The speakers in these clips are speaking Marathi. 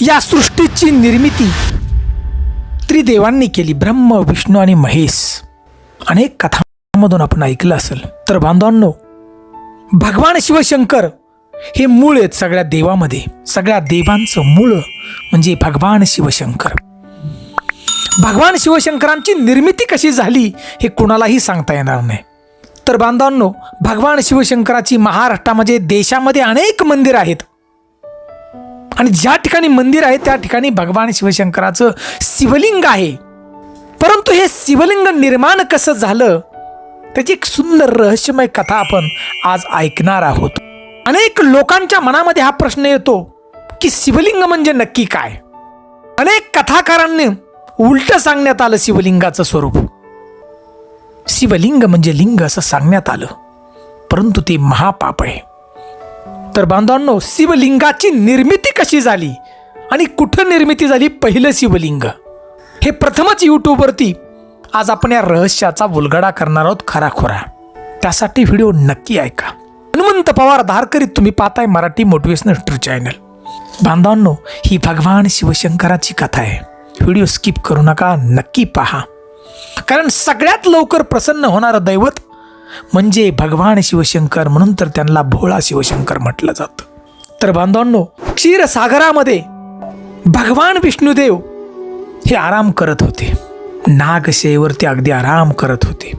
या सृष्टीची निर्मिती. त्रिदेवांनी केली ब्रह्म विष्णू आणि महेश. अनेक कथांमधून आपण ऐकलं असेल. तर बांधवांनो भगवान शिवशंकर हे मूळ आहेत सगळ्या देवामध्ये. सगळ्या देवांचं मूळ म्हणजे भगवान शिवशंकर. भगवान शिवशंकरांची निर्मिती कशी झाली हे कुणालाही सांगता येणार नाही. तर बांधवांनो भगवान शिवशंकराची महाराष्ट्रामध्ये देशामध्ये अनेक मंदिर आहेत. आणि ज्या ठिकाणी मंदिर आहे त्या ठिकाणी भगवान शिवशंकराचं शिवलिंग आहे. परंतु हे शिवलिंग निर्माण कसं झालं? त्याची एक सुंदर रहस्यमय कथा आपण आज ऐकणार आहोत. अनेक लोकांच्या मनामध्ये हा प्रश्न येतो की शिवलिंग म्हणजे नक्की काय? अनेक कथाकारांनी उलट सांगण्यात आलं शिवलिंगाचं स्वरूप. शिवलिंग म्हणजे लिंग असं सांगण्यात आलं. परंतु ते महापाप आहे. तर बांधवांनो शिवलिंगाची निर्मिती कशी झाली आणि कुठं निर्मिती झाली पहिलं शिवलिंग? हे प्रथमच यूट्यूबवरती आज आपण या रहस्याचा उलगडा करणार आहोत खराखोरा. त्यासाठी व्हिडिओ नक्की ऐका. हनुमंत पवार धारकरीत तुम्ही पाहताय मराठी मोटिवेशनल ट्रू चॅनल. बांधवांनो ही भगवान शिवशंकराची कथा आहे. व्हिडिओ स्किप करू नका नक्की पहा. कारण सगळ्यात लवकर प्रसन्न होणारं दैवत म्हणजे भगवान शिवशंकर म्हणून तर त्यांना भोळा शिवशंकर म्हटलं जातं. तर बांधवांनो क्षीरसागरामध्ये भगवान विष्णुदेव हे आराम करत होते. नागशेवरती अगदी आराम करत होते.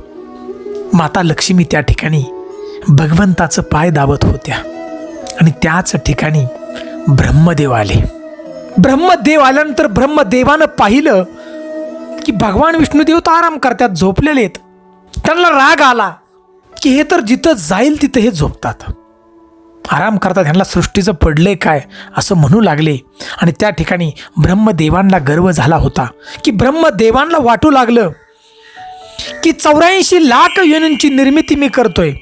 माता लक्ष्मी त्या ठिकाणी भगवंताचं पाय दाबत होत्या. आणि त्याच ठिकाणी ब्रह्मदेव आले. ब्रह्मदेव आल्यानंतर ब्रह्मदेवानं पाहिलं की भगवान विष्णुदेव तर आराम करतात झोपलेले आहेत. त्यांना राग आला. की हे तर जिथं जाईल तिथं हे झोपतात. आराम करतात ह्यांना सृष्टीचं पडलंय काय असं म्हणू लागले. आणि त्या ठिकाणी ब्रह्मदेवांना गर्व झाला होता की ब्रह्मदेवांना वाटू लागलं की चौऱ्याऐंशी लाख योनींची निर्मिती मी करतोय.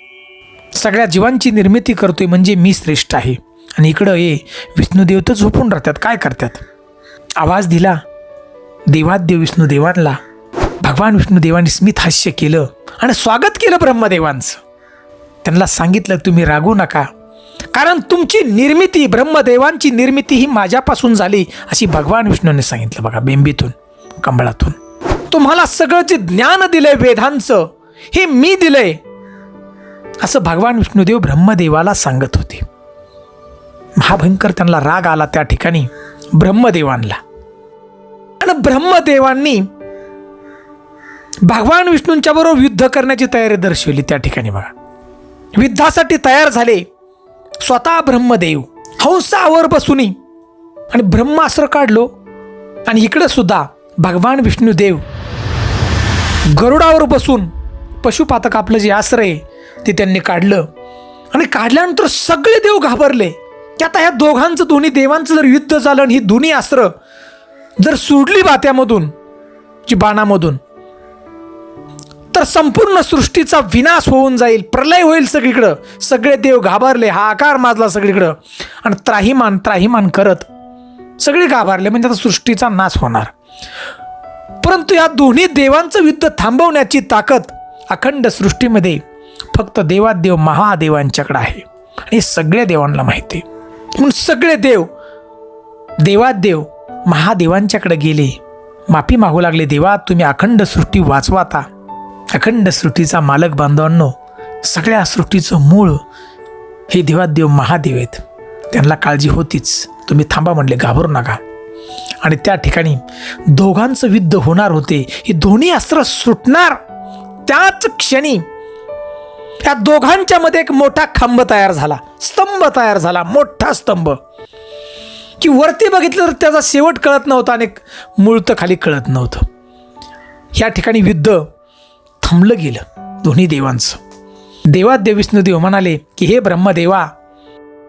सगळ्या जीवांची निर्मिती करतोय म्हणजे मी श्रेष्ठ आहे. आणि इकडं हे विष्णुदेव तर झोपून राहतात काय करतात? आवाज दिला देवादेव विष्णुदेवांना भगवान विष्णुदेवांनी स्मित हास्य केलं आणि स्वागत केलं ब्रह्मदेवांचं. त्यांना सांगितलं तुम्ही रागू नका. कारण तुमची निर्मिती ब्रह्मदेवांची निर्मिती ही माझ्यापासून झाली अशी भगवान विष्णूने सांगितलं. बघा बेंबीतून कंबळातून तुम्हाला सगळं जे ज्ञान दिलंय वेदांचं हे मी दिलंय असं भगवान विष्णुदेव ब्रह्मदेवाला सांगत होते. महाभयंकर त्यांना राग आला त्या ठिकाणी ब्रह्मदेवांना आणि ब्रह्मदेवांनी भगवान विष्णूंच्या बरोबर युद्ध करण्याची तयारी दर्शवली त्या ठिकाणी बघा. युद्धासाठी तयार झाले स्वतः ब्रह्मदेव. हंसावर बसूनही आणि ब्रह्मास्त्र काढलो आणि इकडं सुद्धा भगवान विष्णुदेव गरुडावर बसून पशुपातक आपलं जे आश्रय आहे, ते त्यांनी काढलं आणि काढल्यानंतर सगळे देव घाबरले. की आता ह्या दोघांचं दोन्ही देवांचं जर युद्ध झालं आणि ही दोन्ही अस्त्र जर सोडली बात्यामधून जी बाणामधून तर संपूर्ण सृष्टीचा विनाश होऊन जाईल प्रलय होईल सगळीकडं. सगळे देव घाबरले हा आकार माजला सगळीकडं. आणि त्राहिमान त्राहिमान करत सगळे घाबरले म्हणजे आता सृष्टीचा नाश होणार. परंतु या दोन्ही देवांचं युद्ध थांबवण्याची ताकद अखंड सृष्टीमध्ये फक्त देवादेव महादेवांच्याकडे आहे. आणि हे सगळ्या देवांना माहिती आहे. म्हणून सगळे देव देवादेव महादेवांच्याकडे गेले. माफी मागू लागले देवा तुम्ही अखंड सृष्टी वाचवाता. अखंड सृष्टीचा मालक बांधवांनो सगळ्या सृष्टीचं मूळ हे देवादेव महादेव आहेत. त्यांना काळजी होतीच. तुम्ही थांबा म्हणले घाबरू नका. आणि त्या ठिकाणी दोघांचं युद्ध होणार होते. हे दोन्ही अस्त्र सुटणार. त्याच क्षणी त्या दोघांच्या मध्ये एक मोठा खांब तयार झाला. स्तंभ तयार झाला. मोठा स्तंभ. की वरती बघितलं तर त्याचा शेवट कळत नव्हता आणि मूळ तर खाली कळत नव्हतं. ह्या ठिकाणी युद्ध थांबलं गेलं दोन्ही देवांचं. देवादेव विष्णुदेव म्हणाले की हे ब्रह्मदेवा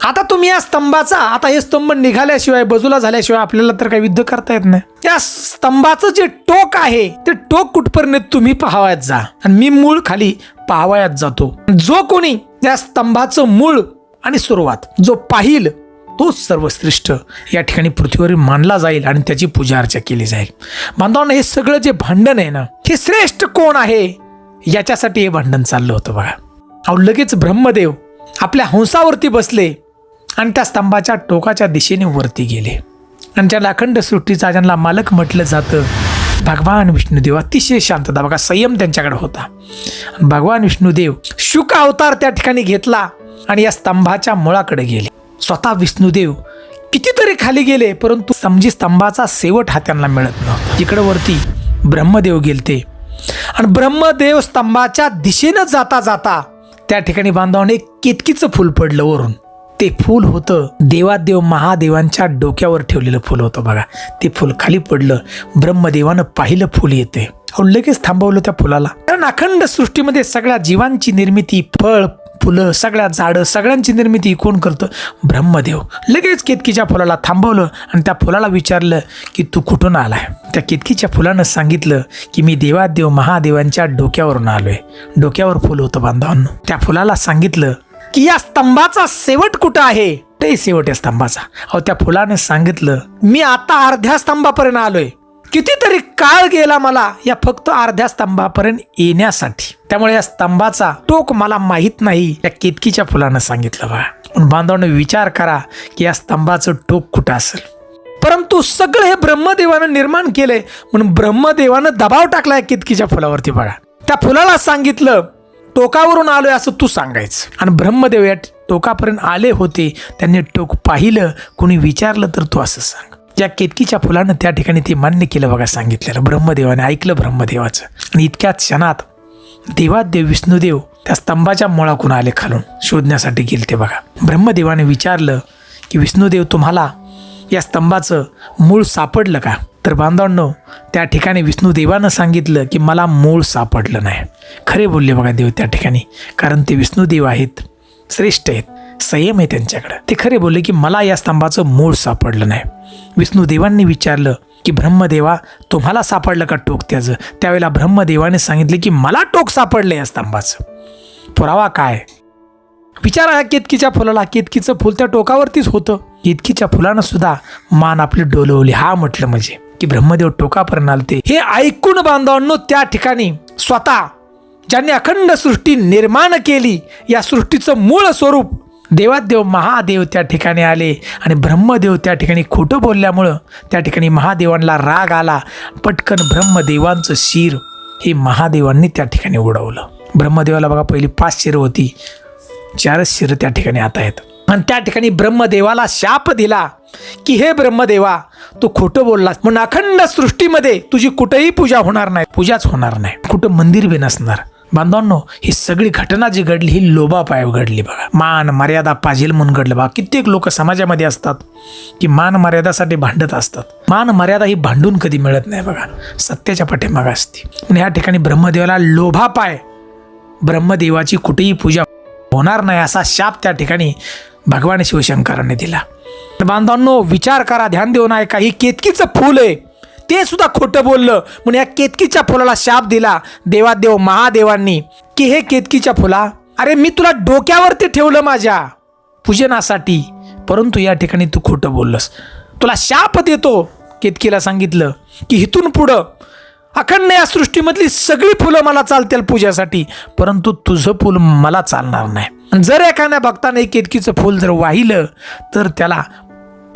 आता तुम्ही या स्तंभाचा आता हे स्तंभ निघाल्याशिवाय बाजूला झाल्याशिवाय आपल्याला तर काही युद्ध करता येत नाही. या स्तंभाचं जे टोक आहे ते टोक कुठपर्यंत तुम्ही पाहावयात जा. आणि मी मूळ खाली पाहावयात जातो. जो कोणी या स्तंभाचं मूळ आणि सुरुवात जो पाहिल तोच सर्वश्रेष्ठ या ठिकाणी पृथ्वीवर मानला जाईल आणि त्याची पूजा अर्चा केली जाईल. बांधवांना हे सगळं जे भांडण आहे ना हे श्रेष्ठ कोण आहे? याच्यासाठी हे भांडण चाललं होतं बघा अहो लगेच ब्रह्मदेव आपल्या हंसावरती बसले आणि त्या स्तंभाच्या टोकाच्या दिशेने वरती गेले. आणि ज्याला अखंड सृष्टीचा ज्यांना मालक म्हटलं जातं. भगवान विष्णुदेव अतिशय शांतता बघा संयम त्यांच्याकडे होता. भगवान विष्णुदेव शुक अवतार त्या ठिकाणी घेतला आणि या स्तंभाच्या मुळाकडे गेले. स्वतः विष्णुदेव कितीतरी खाली गेले परंतु समजी स्तंभाचा शेवट हा त्यांना मिळत नव्हता. इकडं वरती ब्रह्मदेव गेलते. आणि ब्रह्मदेव स्तंभाच्या दिशेनं जाता जाता त्या ठिकाणी बांधवाने एक केतकीचं फूल पडलं वरून. ते फूल होतं देवादेव महादेवांच्या डोक्यावर ठेवलेलं फूल होतं बघा. ते फूल खाली पडलं ब्रह्मदेवानं पाहिलं फूल येते. लगेच थांबवलं त्या फुलाला. कारण अखंड सृष्टीमध्ये सगळ्या जीवांची निर्मिती फळ फुलं सगळ्या झाडं सगळ्यांची निर्मिती कोण करतं? ब्रह्मदेव. लगेच केतकीच्या फुलाला थांबवलं आणि त्या फुलाला विचारलं की तू कुठून आलाय? त्या केतकीच्या फुलानं सांगितलं की मी देवादेव महादेवांच्या डोक्यावरून आलोय. डोक्यावर फुल होतं बांधवांनो. त्या फुलाला सांगितलं की या स्तंभाचा शेवट कुठं आहे? ते शेवट या स्तंभाचा. अहो त्या फुलानं सांगितलं मी आता अर्ध्या स्तंभापर्यंत आलोय. कितीतरी काळ गेला मला या फक्त अर्ध्या स्तंभापर्यंत येण्यासाठी. त्यामुळे या स्तंभाचा टोक मला माहीत नाही. या केतकीच्या फुलानं सांगितलं बा. म्हणून बांधवानं विचार करा की या स्तंभाचं टोक कुठं असेल. परंतु सगळं हे ब्रह्मदेवानं निर्माण केले म्हणून ब्रह्मदेवानं दबाव टाकलाय केतकीच्या फुलावरती बघा. त्या फुलाला सांगितलं टोकावरून आलोय असं तू सांगायचं. आणि ब्रह्मदेव या टोकापर्यंत आले होते. त्यांनी टोक पाहिलं कोणी विचारलं तर तू असं सांग. ज्या केतकीच्या फुलानं त्या ठिकाणी ते मान्य केलं बघा सांगितलेलं. ब्रह्मदेवाने ऐकलं ब्रह्मदेवाचं. आणि इतक्या क्षणात देवादेव विष्णुदेव त्या स्तंभाच्या मुळाकून आले खालून शोधण्यासाठी गेले ते बघा. ब्रह्मदेवाने विचारलं की विष्णुदेव तुम्हाला या स्तंभाचं मूळ सापडलं का? तर बांधवांनो त्या ठिकाणी विष्णुदेवानं सांगितलं की मला मूळ सापडलं नाही. खरे बोलले बघा देव त्या ठिकाणी कारण ते विष्णुदेव आहेत श्रेष्ठ आहेत. संयम आहे त्यांच्याकडं. ते खरे बोलले की मला या स्तंभाचं मूळ सापडलं नाही. विष्णुदेवांनी विचारलं की ब्रह्मदेवा तुम्हाला सापडलं का टोक त्याचं? त्यावेळेला ब्रह्मदेवाने सांगितले की मला टोक सापडलं या स्तंभाचं. पुरावा काय? विचार आहे केतकीच्या फुलाला केतकीचं फुल त्या टोकावरतीच होतं. केतकीच्या फुलानं सुद्धा मान आपली डोलवली. हा म्हटलं म्हणजे की ब्रह्मदेव टोकापर्यंत आलते. हे ऐकून बांधवांनो त्या ठिकाणी स्वतः ज्यांनी अखंड सृष्टी निर्माण केली या सृष्टीचं मूळ स्वरूप देवादेव महादेव त्या ठिकाणी आले आणि ब्रह्मदेव त्या ठिकाणी खोटं बोलल्यामुळं त्या ठिकाणी महादेवांना राग आला. पटकन ब्रह्मदेवांचं शिर हे महादेवांनी त्या ठिकाणी उडवलं. ब्रह्मदेवाला बघा पहिली पाच शिरं होती. चारच शिरं त्या ठिकाणी आता आहेत. आणि त्या ठिकाणी ब्रह्मदेवाला शाप दिला की हे ब्रह्मदेवा तू खोटं बोललास. म्हणून अखंड सृष्टीमध्ये तुझी कुठेही पूजा होणार नाही. पूजाच होणार नाही. कुठं मंदिर बी नसणार. बांधवांनो ही सगळी घटना जी घडली ही लोभापाय घडली बघा. मान मर्यादा पाजील म्हणून घडलं बघा. कित्येक लोक समाजामध्ये असतात की मान मर्यादासाठी भांडत असतात. मान मर्यादा ही भांडून कधी मिळत नाही बघा. सत्याच्या पाठीमागा असते. म्हणून या ठिकाणी ब्रह्मदेवाला लोभापाय. ब्रह्मदेवाची कुठेही पूजा होणार नाही असा शाप त्या ठिकाणी भगवान शिवशंकरांनी दिला. तर बांधवांनो विचार करा ध्यान देऊन ऐका ही केतकीचं फूल आहे. ते सुद्धा खोटं बोललं. म्हणून या केतकीच्या फुलाला शाप दिला. देवादेव महादेवांनी. की हे केतकीच्या फुला? अरे मी तुला डोक्यावरती ठेवलं माझ्या पूजनासाठी. परंतु या ठिकाणी तू खोटं बोललंस. तुला शाप देतो. केतकीला सांगितलं की इथून पुढं अखंड या सृष्टीमधली सगळी फुलं मला चालतील पूजासाठी. परंतु तुझं फुल मला चालणार नाही. जर एखाद्या भक्ताने केतकीचं फुल जर वाहिलं तर त्याला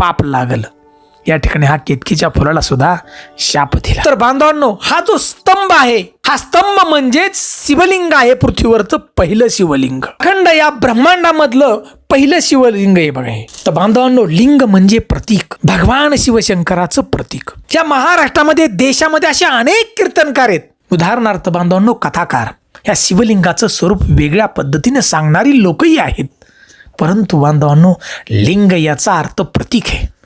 पाप लागलं. या ठिकाणी हा केतकीच्या फुलाला सुद्धा शाप दिला. तर बांधवांनो हा जो स्तंभ आहे हा स्तंभ म्हणजेच शिवलिंग आहे पृथ्वीवरचं पहिलं शिवलिंग. अखंड या ब्रह्मांडामधलं पहिलं शिवलिंग आहे बघा आहे तर बांधवांनो लिंग म्हणजे प्रतीक. भगवान शिवशंकराचं प्रतीक. या महाराष्ट्रामध्ये देशामध्ये असे अनेक कीर्तनकार आहेत. उदाहरणार्थ बांधवांनो कथाकार. या शिवलिंगाचं स्वरूप वेगळ्या पद्धतीने सांगणारी लोकही आहेत. परंतु बांधवांनो लिंग याचा अर्थ प्रतीक आहे.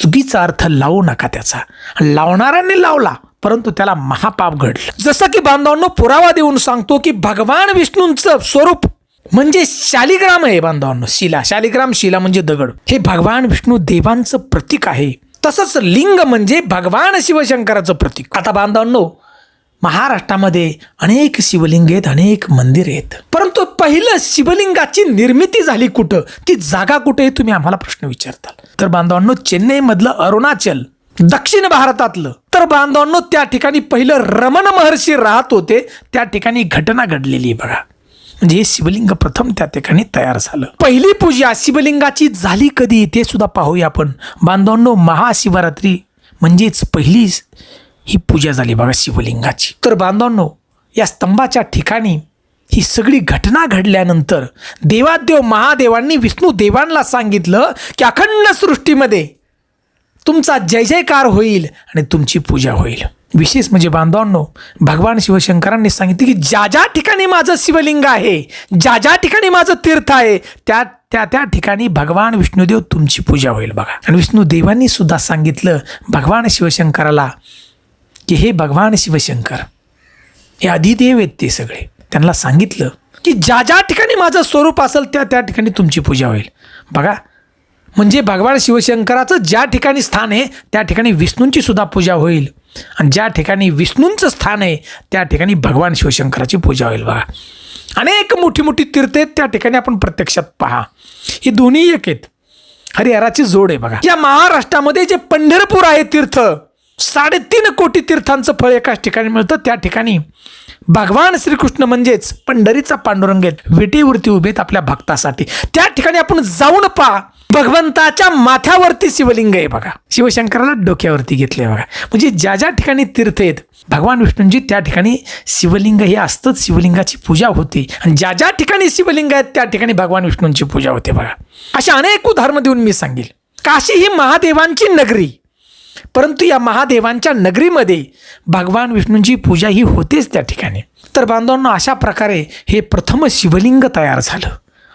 चुकीचा अर्थ लावू नका त्याचा. लावणाऱ्यांनी लावला परंतु त्याला महापाप घडलं. जसं की बांधवांनो पुरावा देऊन सांगतो की भगवान विष्णूंचं स्वरूप म्हणजे शालिग्राम आहे बांधवांनो शिला. शालिग्राम शिला म्हणजे दगड. हे भगवान विष्णू देवांचं प्रतीक आहे. तसंच लिंग म्हणजे भगवान शिवशंकराचं प्रतीक. आता बांधवांनो महाराष्ट्रामध्ये अनेक शिवलिंग आहेत अनेक मंदिर आहेत. परंतु पहिलं शिवलिंगाची निर्मिती झाली कुठं? ती जागा कुठे आहे तुम्ही आम्हाला प्रश्न विचारताल. तर बांधवांनो चेन्नईमधलं अरुणाचल दक्षिण भारतातलं. तर बांधवांनो त्या ठिकाणी पहिलं रमण महर्षी राहत होते. त्या ठिकाणी घटना घडलेली आहे बघा. म्हणजे हे शिवलिंग प्रथम त्या ठिकाणी तयार झालं. पहिली पूजा शिवलिंगाची झाली कधी? ते सुद्धा पाहूया आपण. बांधवांनो महाशिवरात्री म्हणजेच पहिली ही पूजा झाली बघा शिवलिंगाची. तर बांधवांनो या स्तंभाच्या ठिकाणी ही सगळी घटना घडल्यानंतर देवादेव महादेवांनी विष्णू देवांना सांगितलं की अखंड सृष्टीमध्ये तुमचा जय जयकार होईल आणि तुमची पूजा होईल. विशेष म्हणजे बांधवांनो भगवान शिवशंकरांनी सांगितले की ज्या ज्या ठिकाणी माझं शिवलिंग आहे ज्या ज्या ठिकाणी माझं तीर्थ आहे त्या त्या त्या ठिकाणी भगवान विष्णुदेव तुमची पूजा होईल बघा. आणि विष्णुदेवांनी सुद्धा सांगितलं भगवान शिवशंकराला की हे भगवान शिवशंकर हे आदिदेव आहेत ते सगळे. त्यांना सांगितलं की ज्या ज्या ठिकाणी माझं स्वरूप असेल त्या त्या ठिकाणी तुमची पूजा होईल. बघा म्हणजे भगवान शिवशंकराचं ज्या ठिकाणी स्थान आहे त्या ठिकाणी विष्णूंची सुद्धा पूजा होईल. आणि ज्या ठिकाणी विष्णूंचं स्थान आहे त्या ठिकाणी भगवान शिवशंकराची पूजा होईल बघा. अनेक मोठी मोठी तीर्थ आहेत त्या ठिकाणी आपण प्रत्यक्षात पहा. ही दोन्ही एक आहेत. हरिहराची जोड आहे बघा. या महाराष्ट्रामध्ये जे पंढरपूर आहे तीर्थ साडेतीन कोटी तीर्थांचं फळ एकाच ठिकाणी मिळतं त्या ठिकाणी भगवान श्रीकृष्ण म्हणजेच पंढरीचा पांडुरंग आहेत. विटेवरती उभेत आपल्या भक्तासाठी. त्या ठिकाणी आपण जाऊन पहा भगवंताच्या माथ्यावरती शिवलिंग आहे बघा. शिवशंकराला डोक्यावरती घेतले बघा. म्हणजे ज्या ज्या ठिकाणी तीर्थ आहेत भगवान विष्णूंची त्या ठिकाणी शिवलिंग हे असतंच शिवलिंगाची पूजा होते. आणि ज्या ज्या ठिकाणी शिवलिंग आहेत त्या ठिकाणी भगवान विष्णूंची पूजा होते बघा. अशा अनेक उदाहरणं देऊन मी सांगेल. काशी ही महादेवांची नगरी. परंतु या महादेवांच्या नगरीमध्ये भगवान विष्णूंची पूजा ही होतेच त्या ठिकाणी. तर बांधवांना अशा प्रकारे हे प्रथम शिवलिंग तयार झालं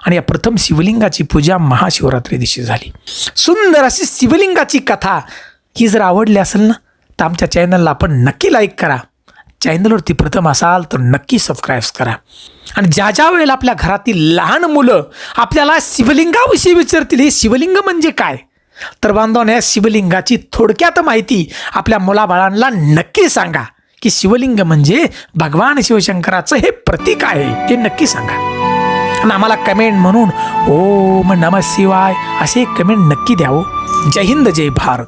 आणि या प्रथम शिवलिंगाची पूजा महाशिवरात्री दिवशी झाली. सुंदर अशी शिवलिंगाची कथा ही जर आवडली असेल ना तर आमच्या चॅनलला आपण नक्की लाईक करा. चॅनलवरती प्रथम असाल तर नक्की सबस्क्राईब करा. आणि ज्या ज्या वेळेला आपल्या घरातील लहान मुलं आपल्याला शिवलिंगाविषयी विचारतील हे शिवलिंग म्हणजे काय? तर बांधवांनो या शिवलिंगाची थोडक्यात माहिती आपल्या मुलाबाळांना नक्की सांगा. की शिवलिंग म्हणजे भगवान शिवशंकराचं हे प्रतीक आहे हे नक्की सांगा. आणि आम्हाला कमेंट म्हणून ओम नम शिवाय असे कमेंट नक्की द्यावं. जय हिंद जय भारत.